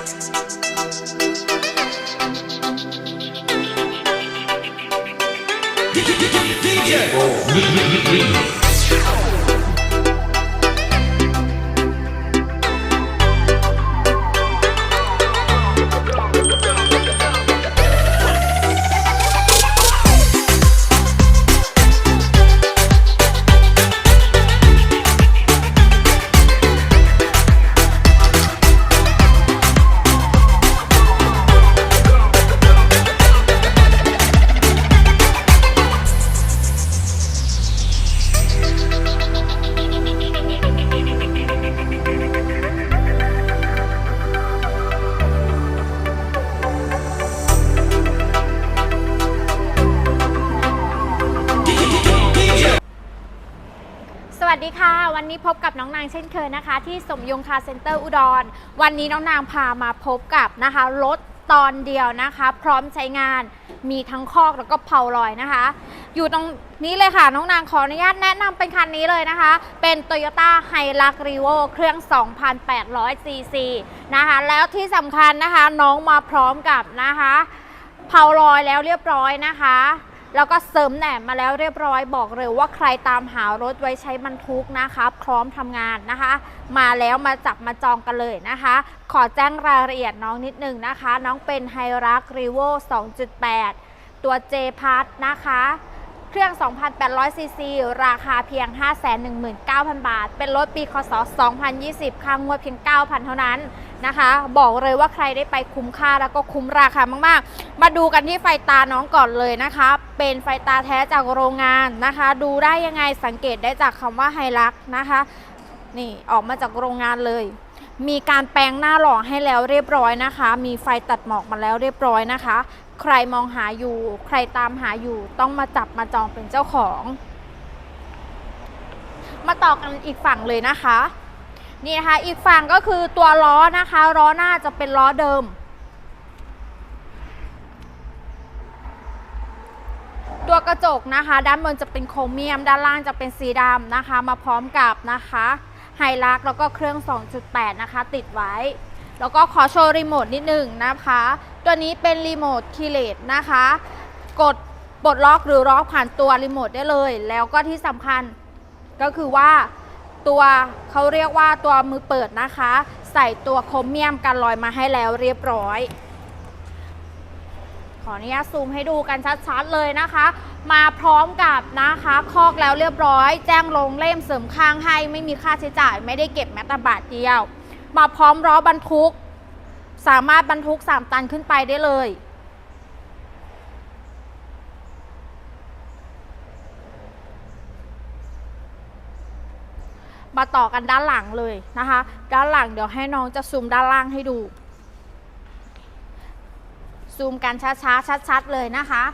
ส วัสดีค่ะ วันนี้พบกับน้องนางเช่นเคยนะคะ ที่สมยงคาร์เซ็นเตอร์อุดร วันนี้น้องนางพามาพบกับนะคะรถตอนเดียวนะคะ พร้อมใช้งานมีทั้งคอกแล้วก็เพาลอยนะคะ อยู่ตรงนี้เลยค่ะ น้องนางขออนุญาตแนะนำเป็นคันนี้เลยนะคะ เป็น Toyota h i l u x r e v o เครื่อง 2,800 cc นะคะ แล้วที่สำคัญนะคะน้องมาพร้อมกับนะคะเพาลอยแล้วเรียบร้อยนะคะ แล้วก็เสริมแหนมมาแล้วเรียบร้อยบอกเลยว่าใครตามหารถไว้ใช้บรรทุกนะคะพร้อมทำงานนะคะ มาแล้วมาจับมาจองกันเลยนะคะ ขอแจ้งรายละเอียดน้องนิดนึงนะคะ น้องเป็นไฮรักรีโว2.8 ตัว J p a r t นะคะเครื่อง 2,800 ซีซี ราคาเพียง 519,000 บาท เป็นรถปีคศ 2020 ค่างวดเพียง 9,000 เท่านั้น นะคะ บอกเลยว่าใครได้ไปคุ้มค่าแล้วก็คุ้มราคามากๆ มาดูกันที่ไฟตาน้องก่อนเลยนะคะ เป็นไฟตาแท้จากโรงงานนะคะ ดูได้ยังไงสังเกตได้จากคำว่าไฮลักนะคะ นี่ออกมาจากโรงงานเลยมีการแปลงหน้าหล่อให้แล้วเรียบร้อยนะคะ มีไฟตัดหมอกมาแล้วเรียบร้อยนะคะ ใครมองหาอยู่ ใครตามหาอยู่ ต้องมาจับมาจองเป็นเจ้าของ มาต่อกันอีกฝั่งเลยนะคะ นี่นะคะอีกฝั่งก็คือตัวล้อนะคะล้อหน้าจะเป็นล้อเดิม ตัวกระจกนะคะ ด้านบนจะเป็นโครเมียม ด้านล่างจะเป็นสีดำนะคะ มาพร้อมกับนะคะไฮลักแล้วก็เครื่อง 2.8 นะคะ ติดไว้ แล้วก็ขอโชว์รีโมทนิดหนึ่งนะคะ ตัวนี้เป็นรีโมทคีเลตนะคะ กดปลดล็อกหรือล็อกผ่านตัวรีโมทได้เลย แล้วก็ที่สำคัญก็คือว่า ตัวเขาเรียกว่าตัวมือเปิดนะคะ ใส่ตัวโครเมียมกันรอยมาให้แล้วเรียบร้อย ขออนุญาตซูมให้ดูกันชัดๆเลยนะคะ มาพร้อมกับนะคะคอกแล้วเรียบร้อย แจ้งลงเล่มเสริมข้างให้ไม่มีค่าใช้จ่าย ไม่ได้เก็บแม้แต่บาทเดียว มาพร้อมล้อบรรทุก สามารถบรรทุก 3 ตันขึ้นไปได้เลย มาต่อกันด้านหลังเลยนะคะ ด้านหลังเดี๋ยวให้น้องจะซูมด้านล่างให้ดู ซูมกันช้าๆชัดๆเลยนะคะ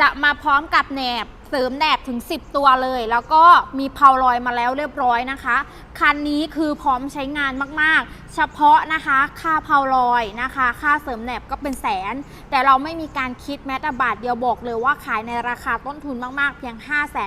จะมาพร้อมกับแหนบเสริมแหนบถึง 10 ตัวเลย แล้วก็มีเพาลอยมาแล้วเรียบร้อยนะคะ คันนี้คือพร้อมใช้งานมากๆ เฉพาะนะคะ ค่าเพาลอยนะคะ ค่าเสริมแหนบก็เป็นแสน แต่เราไม่มีการคิดแม้แต่บาทเดียวบอกเลยว่าขายในราคาต้นทุนมากๆ เพียง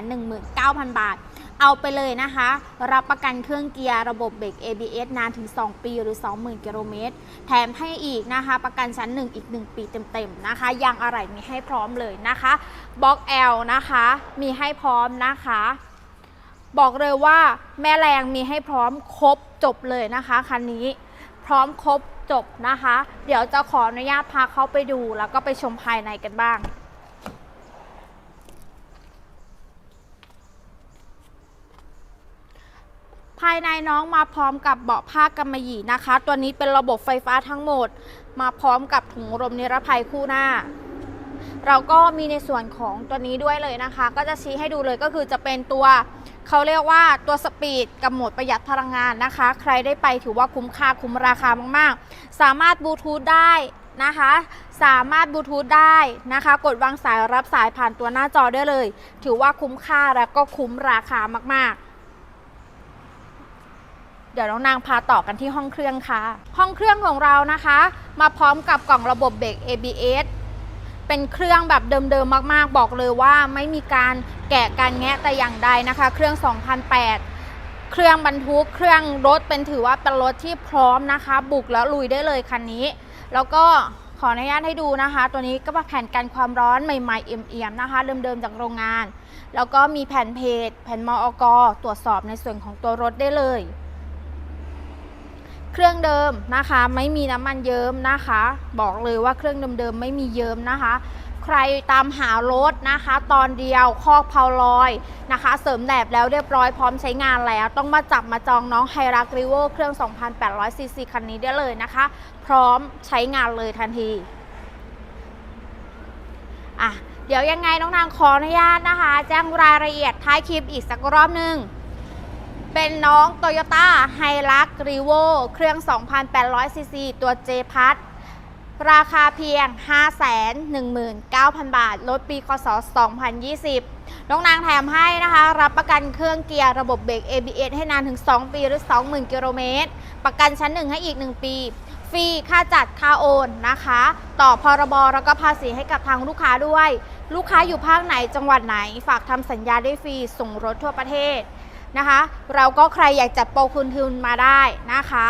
519,000 บาท เอาไปเลยนะคะ รับประกันเครื่องเกียร์ระบบเบรก ABS นานถึง 2 ปีหรือ 20,000 กิโลเมตร แถมให้อีกนะคะ ประกันชั้น 1 อีก 1 ปีเต็มๆนะคะ ยางอะไหล่มีให้พร้อมเลยนะคะบล็อก L นะคะ มีให้พร้อมนะคะ บอกเลยว่าแม่แรงมีให้พร้อมครบจบเลยนะคะคันนี้พร้อมครบจบนะคะ เดี๋ยวจะขออนุญาตพาเขาไปดูแล้วก็ไปชมภายในกันบ้าง ภายในน้องมาพร้อมกับเบาะผ้ากำมะหยี่นะคะ ตัวนี้เป็นระบบไฟฟ้าทั้งหมด มาพร้อมกับถุงลมนิรภัยคู่หน้า เราก็มีในส่วนของตัวนี้ด้วยเลยนะคะ ก็จะชี้ให้ดูเลยก็คือจะเป็นตัวเขาเรียกว่าตัวสปีดกับโหมดประหยัดพลังงานนะคะ ใครได้ไปถือว่าคุ้มค่าคุ้มราคามากๆ สามารถบลูทูธได้นะคะ สามารถบลูทูธได้นะคะ กดวางสายรับสายผ่านตัวหน้าจอได้เลย ถือว่าคุ้มค่าและก็คุ้มราคามากๆ เดี๋ยวน้องนางพาต่อกันที่ห้องเครื่องค่ะ ห้องเครื่องของเรานะคะ มาพร้อมกับกล่องระบบเบรก ABS เป็นเครื่องแบบเดิมๆมากๆ บอกเลยว่าไม่มีการแกะการแงะแต่อย่างใดนะคะ เครื่อง 2008 เครื่องบรรทุกเครื่องรถเป็นถือว่าเป็นรถที่พร้อมนะคะ บุกแล้วลุยได้เลยคันนี้ แล้วก็ขออนุญาตให้ดูนะคะ ตัวนี้ก็มาแผ่นกันความร้อนใหม่ๆเอี่ยมๆนะคะ เดิมๆจากโรงงาน แล้วก็มีแผ่นเพจแผ่นมอกตรวจสอบในส่วนของตัวรถได้เลย เครื่องเดิมนะคะ ไม่มีน้ำมันเยิ้มนะคะ บอกเลยว่าเครื่องเดิมๆไม่มีเยิ้มนะคะ ใครตามหารถนะคะ ตอนเดียวคอกเพาลอยนะคะ เสริมแดบแล้วเรียบร้อยพร้อมใช้งานแล้ว ต้องมาจับมาจองน้องไฮรักริโวเครื่อง 2,800ซีซีคันนี้ได้เลยนะคะ พร้อมใช้งานเลยทันทีอะเดี๋ยวยังไงน้องนางขออนุญาตนะคะ แจ้งรายละเอียดท้ายคลิปอีกสักรอบหนึ่ง เป็นน้อง Toyota h i l u x r e v o เครื่อง 2,800ซีซีตัว J พัทราคาเพียง 519,000 บาทรถปีคศ 2020 น้องนางแถมให้นะคะ รับประกันเครื่องเกียร์ระบบเบรก ABS ให้นานถึง 2 ปีหรือ 20,000 กิโลเมตร ประกันชั้น 1 ให้อีก 1 ปี ฟรีค่าจัดค่าโอนนะคะ ต่อพรบแล้วก็ภาษีให้กับทางลูกค้าด้วย ลูกค้าอยู่ภาคไหนจังหวัดไหน ฝากทำสัญญาได้ฟรี ส่งรถทั่วประเทศ นะคะ เราก็ใครอยากจัดโปรคืนทุนมาได้นะคะ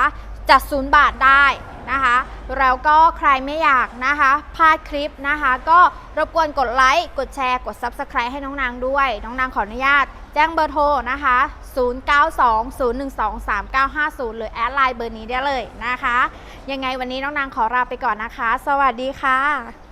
จัดศูนย์บาทได้นะคะแล้วก็ใครไม่อยากนะคะพลาดคลิปนะคะ ก็รบกวนกดไลค์กดแชร์กด Subscribe ให้น้องนางด้วย น้องนางขออนุญาต แจ้งเบอร์โทรนะคะ 0920123950 หรือแอดไลน์เบอร์นี้ได้เลยนะคะ ยังไงวันนี้น้องนางขอลาไปก่อนนะคะ สวัสดีค่ะ